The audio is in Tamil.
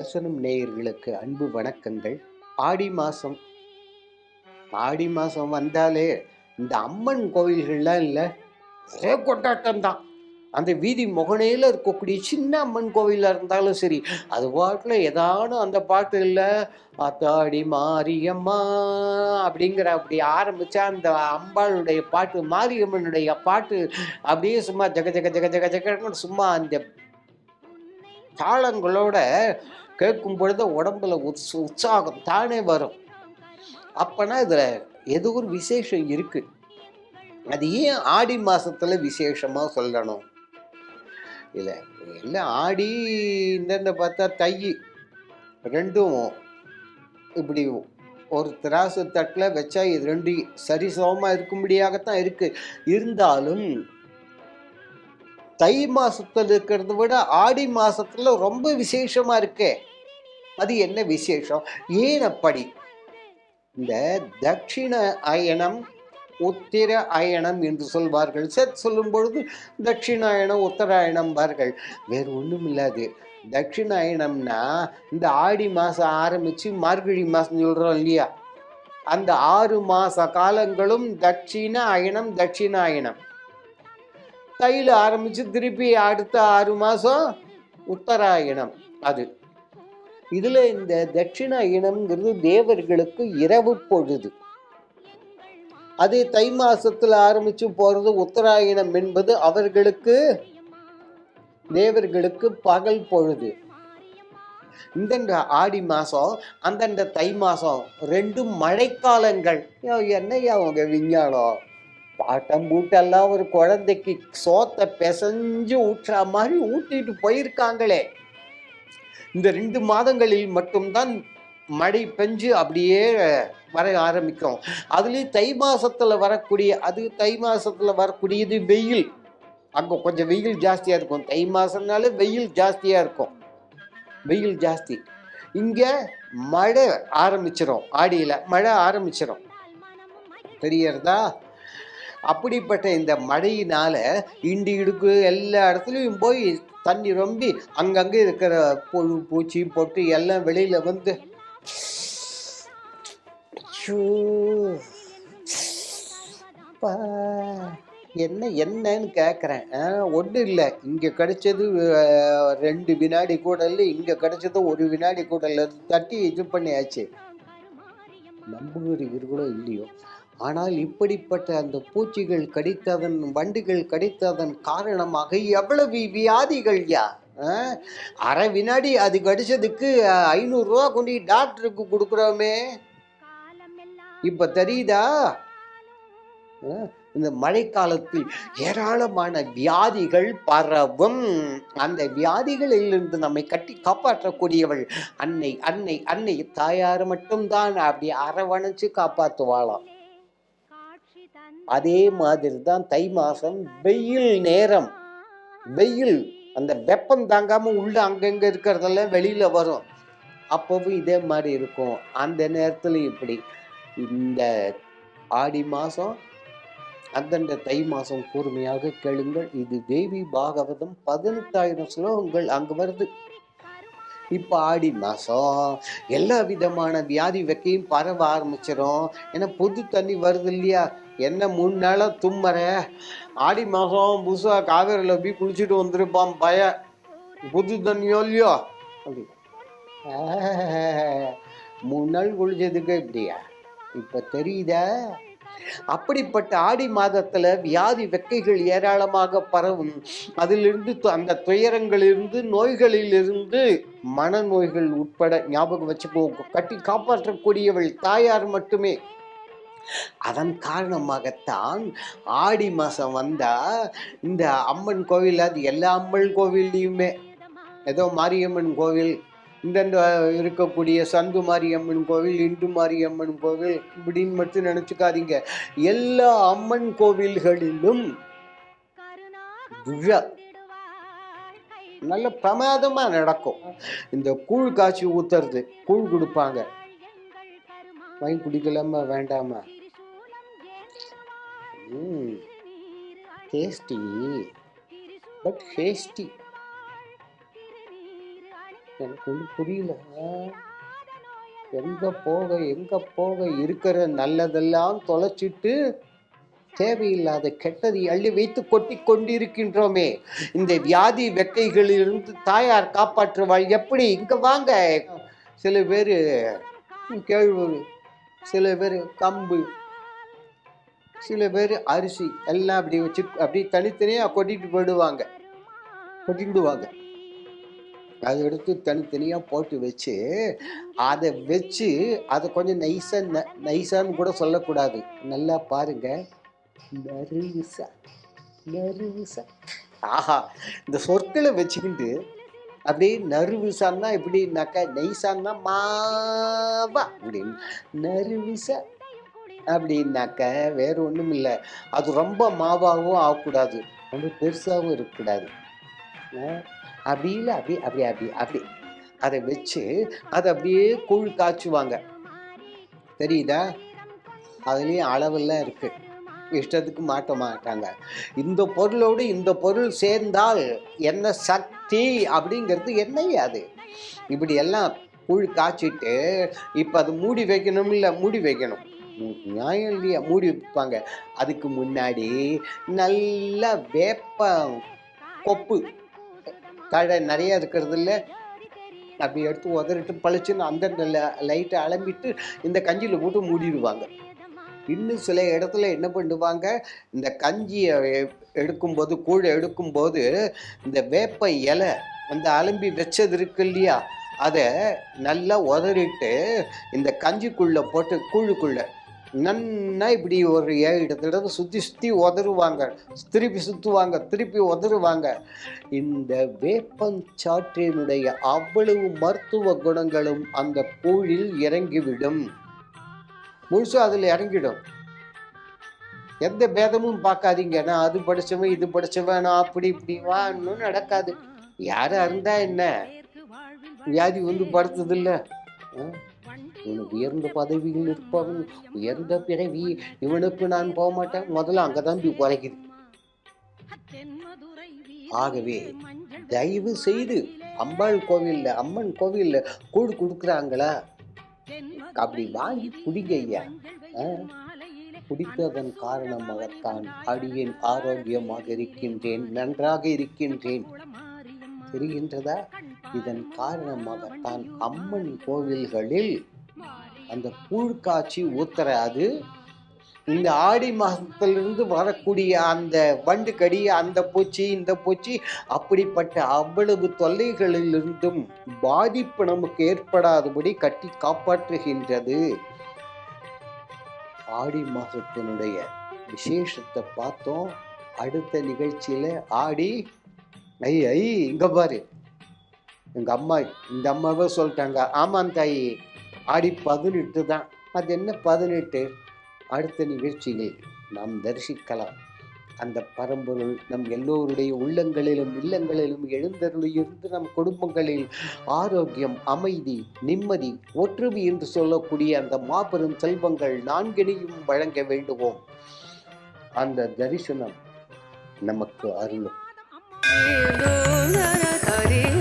தரிசனம் நேயர்களுக்கு அன்பு வணக்கங்கள். ஆடி மாதம் ஆடி மாதம் வந்தாலே இந்த அம்மன் கோவில்கள்லாம் இல்லை ஒரே கொண்டாட்டம் தான். அந்த வீதி முகனையில் இருக்கக்கூடிய சின்ன அம்மன் கோவிலாக இருந்தாலும் சரி அது பாட்டில் ஏதானு அந்த பாட்டு இல்லை அத்தாடி மாரியம்மா அப்படிங்கிற அப்படி ஆரம்பித்தா அந்த அம்பாளுடைய பாட்டு மாரியம்மனுடைய பாட்டு அப்படியே சும்மா ஜக ஜக ஜக ஜக ஜகன்னு சும்மா அந்த தாளங்களோட கேட்கும் பொழுது உடம்புல உற்ச உற்சாகம் தானே வரும். அப்பனா இதில் ஏதோ ஒரு விசேஷம் இருக்குது அது ஏன் ஆடி மாதத்தில் விசேஷமாக சொல்லணும்? இல்லை எல்லாம் ஆடி இந்தந்த பார்த்தா தை ரெண்டும் இப்படி ஒரு திராசு தட்டில் வச்சா இது ரெண்டு சரிசமமாக இருக்கும்படியாகத்தான் இருக்குது இருந்தாலும் தை மாதத்தில் இருக்கிறத விட ஆடி மாதத்தில் ரொம்ப விசேஷமாக இருக்கே. அது என்ன விசேஷம்? ஏன் அப்படி? இந்த தட்சிண அயனம் உத்திர அயனம் என்று சொல்வார்கள். செத் சொல்லும் பொழுது தட்சிணாயணம் உத்தராயணம் வார்கள். வேறு ஒன்றும் இல்லாது. தட்சிணாயணம்னா இந்த ஆடி மாதம் ஆரம்பித்து மார்கழி மாதம் சொல்கிறோம் இல்லையா? அந்த ஆறு மாத காலங்களும் தட்சிண அயனம் தட்சிணாயணம் தையில் ஆரம்பித்து திருப்பி அடுத்த ஆறு மாதம் உத்தராயணம். அது இதில் இந்த தட்சிணாயனம்ங்கிறது தேவர்களுக்கு இரவு பொழுது. அதே தை மாசத்தில் ஆரம்பிச்சு போறது உத்தராயணம் என்பது அவர்களுக்கு தேவர்களுக்கு பகல் பொழுது. இந்தந்த ஆடி மாசம் அந்தந்த தை மாசம் ரெண்டும் மழைக்காலங்கள். என்னையா என்னய்யா விஞ்ஞானம்? பாட்டம் பூட்டெல்லாம் ஒரு குழந்தைக்கு சோத்தை பிசைஞ்சு ஊற்றுற மாதிரி ஊட்டிட்டு போயிருக்காங்களே. இந்த ரெண்டு மாதங்களில் மட்டும்தான் மழை பெஞ்சு அப்படியே வர ஆரம்பிக்கும். அதுலேயும் தை மாதத்தில் வரக்கூடிய அது தை மாதத்தில் வரக்கூடியது வெயில். அங்கே கொஞ்சம் வெயில் ஜாஸ்தியாக இருக்கும். தை மாதம்னாலே வெயில் ஜாஸ்தியாக இருக்கும். வெயில் ஜாஸ்தி. இங்கே மழை ஆரம்பிச்சிடும் ஆடியில் மழை ஆரம்பிச்சிடும் தெரியறதா அப்படிப்பட்ட இந்த மழையினால இண்டி இடுக்கு எல்லா இடத்துலையும் போய் தண்ணி ரொம்பி அங்கங்கே இருக்கிற புழு பூச்சி பொட்டு எல்லாம் வெளியில வந்து என்ன என்னன்னு கேட்குறேன் ஒன்றும் இல்லை. இங்கே கிடைச்சது ரெண்டு வினாடி கூட இங்கே கிடைச்சது ஒரு வினாடி கூட தட்டி இது பண்ணியாச்சு. நம்புகிறீர்களோ இல்லையோ? ஆனால் இப்படிப்பட்ட அந்த பூச்சிகள் கடித்ததன் வண்டுகள் கடித்ததன் காரணமாக எவ்வளவு வியாதிகள் யா? அரை வினாடி அது கடிச்சதுக்கு ஐநூறுரூவா கொண்டு டாக்டருக்கு கொடுக்குறோமே. இப்போ தெரியுதா? இந்த மழைக்காலத்தில் ஏராளமான வியாதிகள் பரவும். அந்த வியாதிகளிலிருந்து நம்மை கட்டி காப்பாற்றக்கூடியவள் அன்னை அன்னை அன்னை தாயார் மட்டும்தான். அப்படி அரவணைச்சு காப்பாற்றுவாளாம் அதே மாதிரி தான் தை மாதம் வெயில் நேரம். வெயில் அந்த வெப்பம் தாங்காமல் உள்ள அங்கங்க இருக்கிறதெல்லாம் வெளியில் வரும். அப்போவும் இதே மாதிரி இருக்கும். அந்த நேரத்தில் இப்படி இந்த ஆடி மாதம் அந்தந்த தை மாதம் கூர்மையாக கேளுங்கள். இது தேவி பாகவதம் பதினெட்டாயிரம் ஸ்லோகங்கள் அங்கு வருது. இப்போ ஆடி மாதம் எல்லா விதமான வியாதி வைக்கையும் பரவ ஆரம்பிச்சிடும் ஏன்னா புது தண்ணி வருது இல்லையா? என்ன மூணு நாளாக தும்மற? ஆடி மாதம் புதுசாக காவேரியில் போய் குளிச்சுட்டு வந்துருப்பான் பய. புது தண்ணியோ இல்லையோ? அப்படி. மூணு நாள் குளிச்சதுக்கு இப்படியா? இப்போ தெரியுதா? அப்படிப்பட்ட ஆடி மாதத்துல வியாதி வெக்கைகள் ஏராளமாக பரவும். அதிலிருந்து அந்த துயரங்களிலிருந்து நோய்களிலிருந்து மனநோய்கள் உட்பட ஞாபகம் வச்சுக்கோ கட்டி காப்பாற்றக்கூடியவள் தாயார் மட்டுமே. அதன் காரணமாகத்தான் ஆடி மாதம் வந்தா இந்த அம்மன் கோவில் அது எல்லா அம்மன் கோவில்லையுமே. ஏதோ மாரியம்மன் கோவில் இந்தந்த இருக்கக்கூடிய சந்து மாரியம்மன் கோவில் இந்து மாரியம்மன் கோவில் இப்படின்னு மட்டும் நினச்சிக்காதீங்க. எல்லா அம்மன் கோவில்களிலும் விழா நல்ல பிரமாதமாக நடக்கும். இந்த கூழ் காய்ச்சி ஊத்துறது கூழ் கொடுப்பாங்க. வாங்கி குடிக்கலாமா வேண்டாமா? ம் டேஸ்டி பட் ஹேஸ்டி எனக்கு வந்து புரியல எங்க போக எங்க போக இருக்கிற நல்லதெல்லாம் தொலைச்சிட்டு தேவையில்லாத கெட்டதை அள்ளி வைத்து கொட்டி கொண்டிருக்கின்றோமே. இந்த வியாதி வெக்கைகளிலிருந்து தாயார் காப்பாற்றுவாள். எப்படி? இங்க வாங்க. சில பேர் கேழ்வரு சில பேர் கம்பு சில பேர் அரிசி எல்லாம் அப்படி வச்சு அப்படி தனித்தனியாக கொட்டிட்டு போயிடுவாங்க. கொட்டிடுவாங்க. அதை எடுத்து தனித்தனியாக போட்டு வச்சு அதை வச்சு அதை கொஞ்சம் நைஸாக நைஸான்னு கூட சொல்லக்கூடாது. நல்லா பாருங்க. நறுவிசா நறுவிசா ஆஹா இந்த சொற்களை வச்சுக்கிட்டு அப்படியே நறுவிசான்னா எப்படின்னாக்கா நெய்சான்னா மாவா அப்படின்னு. நறுவிசா அப்படின்னாக்க வேற ஒன்றும் இல்லை. அது ரொம்ப மாவாகவும் ஆகக்கூடாது. ரொம்ப பெருசாகவும் இருக்கக்கூடாது. அப்படியில் அப்படி இல்லை அப்படி அப்படி அப்படி அப்படி அதை வச்சு அதை அப்படியே கூழ் காய்ச்சுவாங்க. தெரியுதா? அதுலேயும் அளவெல்லாம் இருக்குது இஷ்டத்துக்கு மாட்ட மாட்டாங்க. இந்த பொருளோடு இந்த பொருள் சேர்ந்தால் என்ன சக்தி அப்படிங்கிறது என்னையே அது. இப்படி எல்லாம் கூழ் காய்ச்சிட்டு இப்போ அது மூடி வைக்கணும் இல்லை மூடி வைக்கணும். நியாயம் இல்லையா? மூடி வைப்பாங்க. அதுக்கு முன்னாடி நல்ல வேப்ப கொப்பு தழை நிறைய இருக்கிறது இல்லை. அப்படி எடுத்து உதறிட்டு பளிச்சுன்னு அந்த லைட்டை அலம்பிட்டு இந்த கஞ்சியில் போட்டு மூடிடுவாங்க. இன்னும் சில இடத்துல என்ன பண்ணுவாங்க இந்த கஞ்சியை எடுக்கும்போது கூழை எடுக்கும்போது இந்த வேப்ப இலை அந்த அலம்பி வச்சது இருக்கு இல்லையா? அதை நல்லா உதறிட்டு இந்த கஞ்சிக்குள்ளே போட்டு கூழுக்குள்ளே நன்னா இப்படி ஒரு ஏழு தடவை சுற்றி சுற்றி உதறுவாங்க. திருப்பி சுற்றுவாங்க திருப்பி உதறுவாங்க. இந்த வேப்பஞ்சாற்றினுடைய அவ்வளவு மருத்துவ குணங்களும் அந்த கூழில் இறங்கிவிடும். முழுசும் அதில் இறங்கிடும். எந்த பேதமும் பார்க்காதீங்க. நான் அது படித்தவன் இது படித்தவன் நான் அப்படி இப்படி வான்னு நடக்காது. யாரா இருந்தா என்ன? வியாதி வந்து படுத்ததில்லை. உயர்ந்த பதவியில் இருப்பவன் உயர்ந்த பிறவி. இவனுக்கு நான் போக மாட்டேன் முதல்ல அங்கதான் போய் குறைக்குது ஆகவே தயவு செய்து அம்பாள் கோவில்ல அம்மன் கோவில்ல கூழ் கொடுக்குறாங்களா? அப்படி வாங்கி குடிங்க ஐயா ஆ? குடித்ததன் காரணமாகத்தான் அடியேன் ஆரோக்கியமாக இருக்கின்றேன். நன்றாக இருக்கின்றேன். தெரிகின்றதா? இதன் காரணமாகத்தான் அம்மன் கோவில்களில் அந்த கூழ் காய்ச்சி இந்த ஆடி மாதத்திலிருந்து வரக்கூடிய அந்த வண்டு கடி அந்த பூச்சி இந்த பூச்சி அப்படிப்பட்ட அவ்வளவு தொல்லைகளிலிருந்தும் பாதிப்பு நமக்கு ஏற்படாதபடி கட்டி காப்பாற்றுகின்றது. ஆடி மாதத்தினுடைய விசேஷத்தை பார்த்தோம். அடுத்த நிகழ்ச்சியில் ஆடி ஐ ஐ இங்கே பாரு. எங்கள் அம்மா இந்த அம்மாவே சொல்லிட்டாங்க. ஆமாம் தாயி ஆடி பதினெட்டு தான். அது என்ன பதினெட்டு? அடுத்த நிகழ்ச்சியில் நாம் தரிசிக்கலாம். அந்த பரம்பொருள் நம் எல்லோருடைய உள்ளங்களிலும் இல்லங்களிலும் எழுந்தருளியிருந்து நம் குடும்பங்களில் ஆரோக்கியம் அமைதி நிம்மதி ஒற்றுமை என்று சொல்லக்கூடிய அந்த மாபெரும் செல்வங்கள் நான்கினையும் வழங்க வேண்டுவோம். அந்த தரிசனம் நமக்கு அருளும். দোধারা তারে?